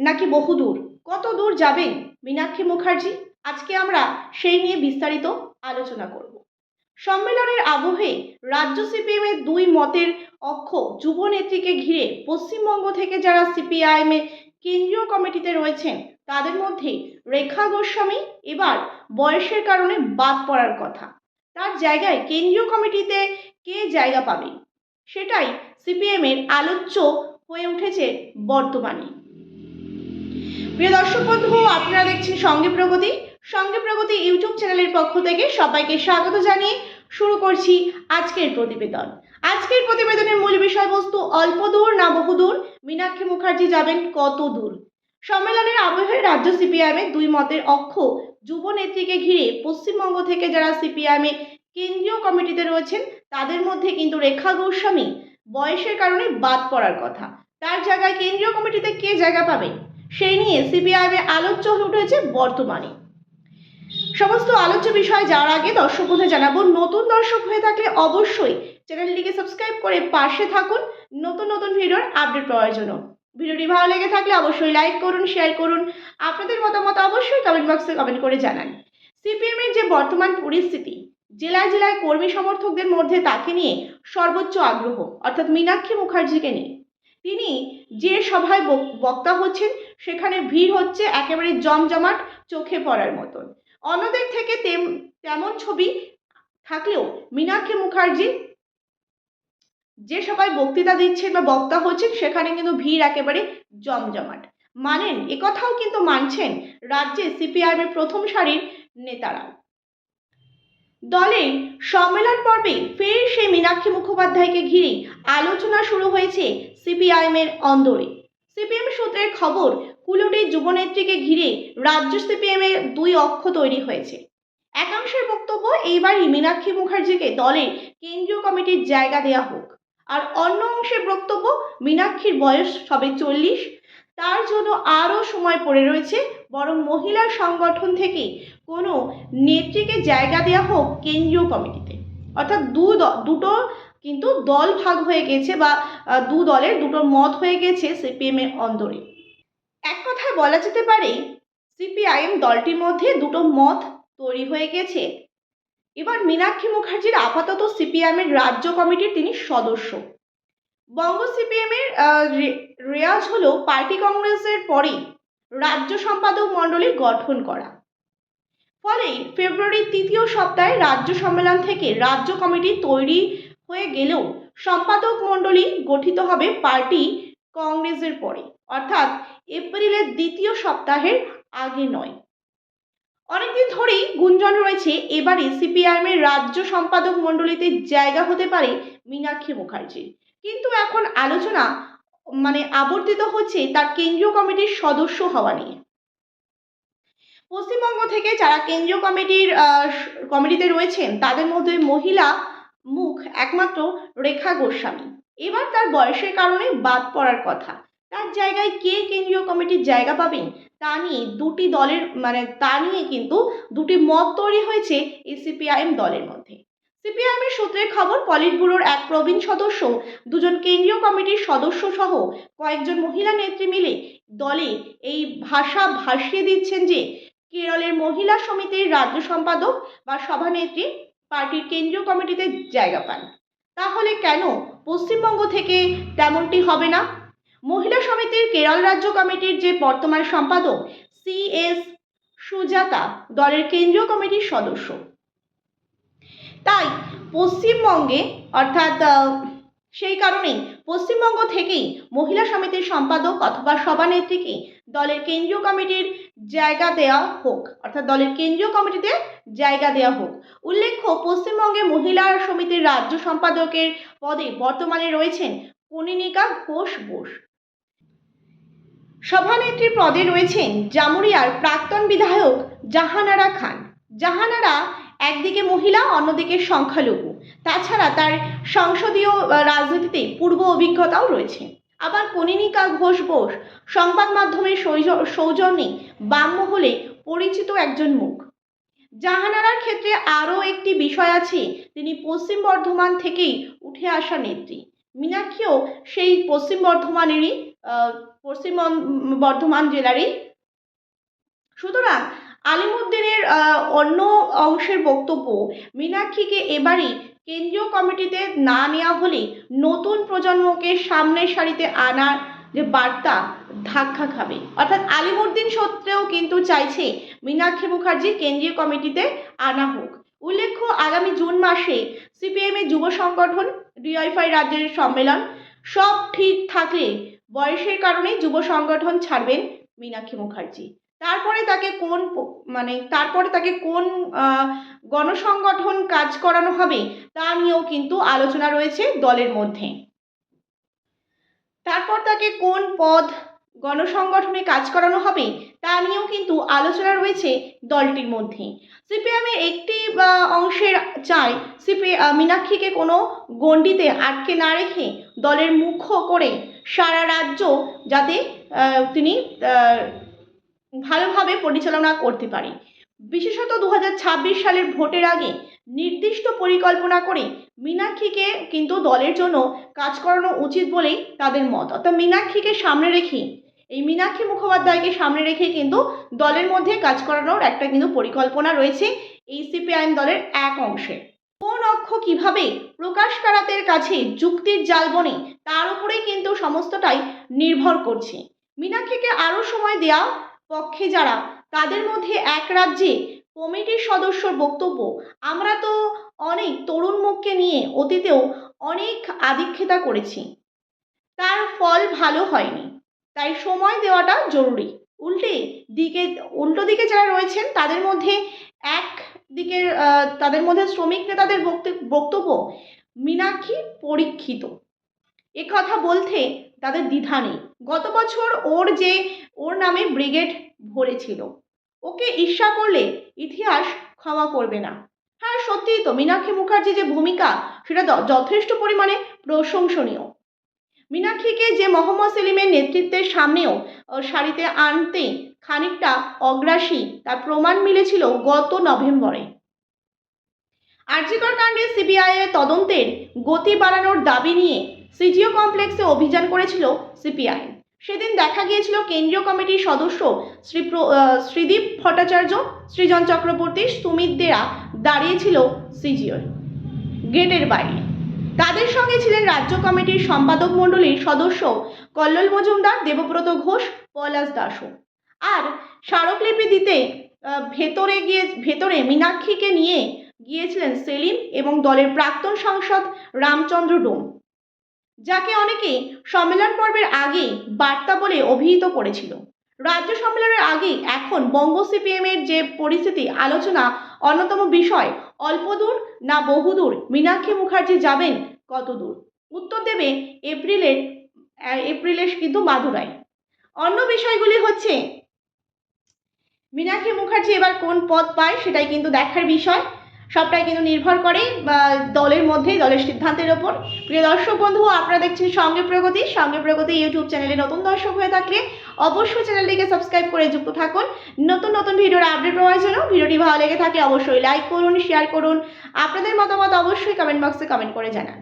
নাকি বহুদূর কত দূর যাবেন মীনাক্ষী মুখার্জি? আজকে আমরা সেই নিয়ে বিস্তারিত আলোচনা করব। সম্মেলনের আবহে রাজ্য সিপিএমের দুই মতের অক্ষ যুব নেত্রীকে ঘিরে পশ্চিমবঙ্গ থেকে যারা সিপিআইএমে কেন্দ্রীয় কমিটিতে রয়েছেন, তাদের মধ্যে রেখা গোস্বামী এবার বয়সের কারণে বাদ পড়ার কথা। তার জায়গায় কেন্দ্রীয় কমিটিতে কে জায়গা পাবে? সেটাই সিপিএমের আলোচ্য হয়ে উঠেছে বর্তমানে। প্রিয় দর্শক বন্ধু, আপনারা দেখছেন সঙ্গে প্রগতি। সঙ্গে প্রগতি ইউটিউব চ্যানেলের পক্ষ থেকে সবাইকে স্বাগত জানিয়ে শুরু করছি আজকের প্রতিবেদন। আজকের প্রতিবেদনের মূল বিষয়বস্তু, অল্প দূর না বহুদূর মীনাক্ষী মুখার্জি যাবেন কত দূর? সম্মেলনের আবহে রাজ্য সিপিআইএমের দুই মতের অক্ষ। যুব নেত্রীকে ঘিরে পশ্চিমবঙ্গ থেকে যারা সিপিআইএমে কেন্দ্রীয় কমিটিতে রয়েছেন, তাদের মধ্যে কিন্তু রেখা গোস্বামী বয়সের কারণে বাদ পড়ার কথা। তার জায়গায় কেন্দ্রীয় কমিটিতে কে জায়গা পাবে? সেই নিয়ে সিপিআইএমে আলোচ্য হয়ে উঠেছে বর্তমানে। সমস্ত আলোচ্য বিষয় যাওয়ার আগে দর্শক বন্ধু জানাব, নতুন দর্শক হয়ে থাকলে অবশ্যই চ্যানেলটিকে সাবস্ক্রাইব করে পাশে থাকুন নতুন নতুন ভিডিওর আপডেট পাওয়ার জন্য। ভিডিওটি ভালো লেগে থাকলে অবশ্যই লাইক করুন, শেয়ার করুন, আপনাদের মতামত অবশ্যই কমেন্ট বক্সে কমেন্ট করে জানান। সিপিএম এর যে বর্তমান পরিস্থিতি, জেলায় জেলায় কর্মী সমর্থকদের মধ্যে তাকে নিয়ে সর্বোচ্চ আগ্রহ, অর্থাৎ মীনাক্ষী মুখার্জিকে নিয়ে। তিনি যে সভায় বক- বক্তা হচ্ছেন সেখানে ভিড় হচ্ছে একেবারে জমজমাট চোখে পড়ার মতন। অন্যদের থেকে তেম, তেমন ছবি থাকলেও মীনাক্ষী মুখার্জি যে সবাই বক্তৃতা দিচ্ছেন বা বক্তা হচ্ছেন, সেখানে কিন্তু ভিড় একেবারে জমজমাট। মানেন একথাও কিন্তু মানছেন রাজ্যে সিপিআইএম এর প্রথম সারির নেতারা। দলের সম্মেলন পর্বে ফের সেই মীনাক্ষী মুখোপাধ্যায়কে ঘিরে আলোচনা শুরু হয়েছে সিপিআইএম এর অন্দরে। সিপিএম সূত্রের খবর কুলুটির যুবনেত্রীকে ঘিরে রাজ্য সিপিএম এর দুই অক্ষ তৈরি হয়েছে। একাংশের বক্তব্য, এইবারই মীনাক্ষী মুখার্জিকে দলের কেন্দ্রীয় কমিটির জায়গা দেওয়া হোক। আর অন্য অংশের বক্তব্য, মীনাক্ষীর বয়স সবে চল্লিশ। তার জন্য আরও সময় পড়ে রয়েছে, বরং মহিলা সংগঠন থেকে কোনো নেত্রীকে জায়গা দেওয়া হোক কেন্দ্রীয় কমিটিতে। অর্থাৎ দ- দুটো কিন্তু দল ভাগ হয়ে গেছে বা দু দলের দুটো মত হয়ে গেছে সিপিএম এর অন্দরে। এক কথায় বলা যেতে পারে সিপিআইএম দলটির মধ্যে দুটো মত তৈরি হয়ে গেছে। এবার মীনাক্ষী মুখার্জির আপাতত সিপিএম এর রাজ্য কমিটির তিনি সদস্য। বঙ্গ সিপিএম এর আহ, রেয়াজ হলো পার্টি কংগ্রেসের পরে রাজ্য সম্পাদক মণ্ডলী গঠন করা। ফলে ফেব্রুয়ারির তৃতীয় সপ্তাহে রাজ্য সম্মেলন থেকে রাজ্য কমিটি তৈরি হয়ে গেলেও সম্পাদক মণ্ডলী গঠিত হবে পার্টি কংগ্রেসের পরে, অর্থাৎ এপ্রিলের দ্বিতীয় সপ্তাহের আগে নয়। অনেকদিন ধরেই গুঞ্জন রয়েছে, এবারে সিপিআইএম এর রাজ্য সম্পাদক মণ্ডলীতে জায়গা হতে পারে মীনাক্ষী মুখার্জির কিন্তু এখন আলোচনা মানে আবর্তিত হচ্ছে তার কেন্দ্রীয় কমিটির সদস্য হওয়া নিয়ে। পশ্চিমবঙ্গ থেকে যারা কেন্দ্রীয় কমিটির কমিটিতে রয়েছেন, তাদের মধ্যে মহিলা মুখ একমাত্র রেখা গোস্বামী। এবার তার বয়সের কারণে বাদ পড়ার কথা। তার জায়গায় কে কেন্দ্রীয় কমিটির জায়গা পাবেন, তা নিয়ে দুটি দলের মানে তা নিয়ে কিন্তু দুটি মত তৈরি হয়েছে এই সিপিআইএম দলের মধ্যে। সিপিআইএম এর সূত্রের খবর পলিট ব্যুরোর এক প্রবীণ সদস্য, দুজন কেন্দ্রীয় কমিটির সদস্য সহ কয়েকজন মহিলা নেত্রী মিলে দলে এই ভাষা ভাসিয়ে দিচ্ছেন যে, কেরলের মহিলা সমিতির রাজ্য সম্পাদক বা সভানেত্রী পার্টির কেন্দ্রীয় কমিটিতে জায়গা পান। তাহলে কেন পশ্চিমবঙ্গ থেকে তেমনটি হবে না? মহিলা সমিতির কেরল রাজ্য কমিটির যে বর্তমান সম্পাদক সি এস সুজাতা দলের কেন্দ্রীয় কমিটির সদস্য। তাই পশ্চিমবঙ্গে অর্থাৎ সেই কারণেই পশ্চিমবঙ্গ থেকেই মহিলা সমিতির সম্পাদক অথবা সভানেত্রীকে দলের কেন্দ্রীয় কমিটির জায়গা দেওয়া হোক, অর্থাৎ দলের কেন্দ্রীয় কমিটিতে জায়গা দেওয়া হোক। উল্লেখ্য, পশ্চিমবঙ্গে মহিলা সমিতির রাজ্য সম্পাদকের পদে বর্তমানে রয়েছেন কনিনিকা ঘোষ বোস। সভানেত্রী পদে রয়েছেন জামুরিয়ার প্রাক্তন বিধায়ক জাহানারা খান। জাহানারা একদিকে মহিলা, অন্যদিকে সংখ্যালঘু। তাছাড়া তার সংসদীয় রাজনীতিতে পূর্ব অভিজ্ঞতাও রয়েছে। আবার কনিনিকা ঘোষ বোস সংবাদ মাধ্যমের সৌজ- সৌজন্যে বাম মহলে পরিচিত একজন মুখ। জাহানারার ক্ষেত্রে আরও একটি বিষয় আছে, তিনি পশ্চিম বর্ধমান থেকেই উঠে আসা নেত্রী। মীনাক্ষীও সেই পশ্চিম বর্ধমানেরই পশ্চিম বর্ধমান জেলারই। সুতরাং আলিমুদ্দিনের অন্য অংশের বক্তব্য, মীনাক্ষীকে এবারই কেন্দ্রীয় কমিটিতে না নেওয়া হলে নতুন প্রজন্মকে সামনের সারিতে আনার যে বার্তা, ধাক্কা খাবে। অর্থাৎ আলিমুদ্দিন সত্ত্বেও কিন্তু চাইছে মীনাক্ষী মুখার্জি কেন্দ্রীয় কমিটিতে আনা হোক। উল্লেখ্য, আগামী জুন মাসে সিপিএম এর যুব সংগঠন ডিওয়াইফাই রাজ্যের সম্মেলন, সব ঠিক থাকলে বয়সের কারণে যুব সংগঠন ছাড়বেন মীনাক্ষী মুখার্জি। তারপরে তাকে কোন মানে তারপরে তাকে কোন গণসংগঠন কাজ করানো হবে তা নিয়েও কিন্তু আলোচনা রয়েছে দলের মধ্যে। তারপর তাকে কোন পদ গণসংগঠনে কাজ করানো হবে তা নিয়েও কিন্তু আলোচনা রয়েছে দলটির মধ্যে। সিপিএমের একটি অংশের চায় সিপি মীনাক্ষীকে কোনো গণ্ডিতে আটকে না রেখে দলের মুখ্য করে সারা রাজ্য যাতে তিনি ভালোভাবে পরিচালনা করতে পারে। বিশেষত দু হাজার ছাব্বিশ সালের ভোটের আগে নির্দিষ্ট পরিকল্পনা করে মীনাক্ষীকে কিন্তু দলের জন্য কাজ করানো উচিত বলেই তাদের মত। অর্থাৎ মীনাক্ষীকে সামনে রেখে, এই মীনাক্ষী মুখোপাধ্যায়কে সামনে রেখে কিন্তু দলের মধ্যে কাজ করানোর একটা কিন্তু পরিকল্পনা রয়েছে এই সিপিআইএম দলের এক অংশে। কোন অক্ষ কীভাবে প্রকাশ কারাতের কাছে যুক্তির জাল বনে তার উপরেই কিন্তু সমস্তটাই নির্ভর করছে। মীনাক্ষীকে আরও সময় দেওয়া পক্ষে যারা, তাদের মধ্যে এক রাজ্যে কমিটির সদস্যর বক্তব্য। আমরা তো অনেক তরুণ মুখকে নিয়ে অতীতেও অনেক আদিক্ষেতা করেছি। তার ফল ভালো হয়নি। তাই সময় দেওয়াটা জরুরি। উল্টে দিকে, উল্টো দিকে যারা রয়েছেন, তাদের মধ্যে এক দিকের তাদের মধ্যে শ্রমিক নেতাদের বক্ত- বক্তব্য মীনাক্ষী পরীক্ষিত। কথা বলতে তাদের দ্বিধা নেই। গত বছর ওর যে, ওর নামে ব্রিগেড ভরেছিল। ওকে ঈর্ষা করলে ইতিহাস ক্ষমা করবে না। হ্যাঁ সত্যিই তো মীনাক্ষী মুখার্জি যে ভূমিকা, সেটা যথেষ্ট পরিমাণে প্রশংসনীয়। মীনাক্ষীকে যে মোহাম্মদ সেলিমের নেতৃত্বের সামনেও সারিতে আনতে খানিকটা অগ্রাসী, তার প্রমাণ মিলেছিল গত নভেম্বরে। আরজিকর কাণ্ডে সিবিআই এর তদন্তের গতি বাড়ানোর দাবি নিয়ে সিজিও কমপ্লেক্সে অভিযান করেছিল সিপিআই। সেদিন দেখা গিয়েছিল কেন্দ্রীয় কমিটির সদস্য শ্রী শ্রীদীপ ভট্টাচার্য, সৃজন চক্রবর্তী, সুমিত দেয়া দাঁড়িয়েছিল সিজিওর গেটের বাইরে। তাদের সঙ্গে ছিলেন রাজ্য কমিটির সম্পাদক মণ্ডলীর সদস্য কল্লোল মজুমদার, দেবব্রত ঘোষ, পলাশ দাসও। আর স্মারকলিপি দিতে ভেতরে গিয়ে, ভেতরে মীনাক্ষীকে নিয়ে গিয়েছিলেন সেলিম এবং দলের প্রাক্তন সাংসদ রামচন্দ্র ডোম। যাকে অনেকে সম্মেলন পর্বের আগে বার্তা বলে অভিহিত করেছিল। রাজ্য সম্মেলনের আগে এখন বঙ্গ সিপিএম এর যে পরিস্থিতি, আলোচনা অন্যতম বিষয় অল্প দূর না বহুদূর? মীনাক্ষী মুখার্জি যাবেন কত দূর উত্তর দেবে এপ্রিলের এপ্রিলের কিন্তু মাদুরাই। অন্য বিষয়গুলি হচ্ছে, মীনাক্ষী মুখার্জি এবার কোন পদ পায় সেটাই কিন্তু দেখার বিষয়। সবটাই কিন্তু নির্ভর করে দলের মধ্যে দলের সিদ্ধান্তের ওপর। প্রিয় দর্শক বন্ধু, আপনারা দেখছেন সঙ্গে প্রগতি। সঙ্গে প্রগতি ইউটিউব চ্যানেলে নতুন দর্শক হয়ে থাকলে অবশ্যই চ্যানেলটিকে সাবস্ক্রাইব করে যুক্ত থাকুন। নতুন নতুন ভিডিওর আপডেট পাওয়ার জন্য ভিডিওটি ভালো লেগে থাকলে অবশ্যই লাইক করুন শেয়ার করুন। আপনাদের মতামত অবশ্যই কমেন্ট বক্সে কমেন্ট করে জানান।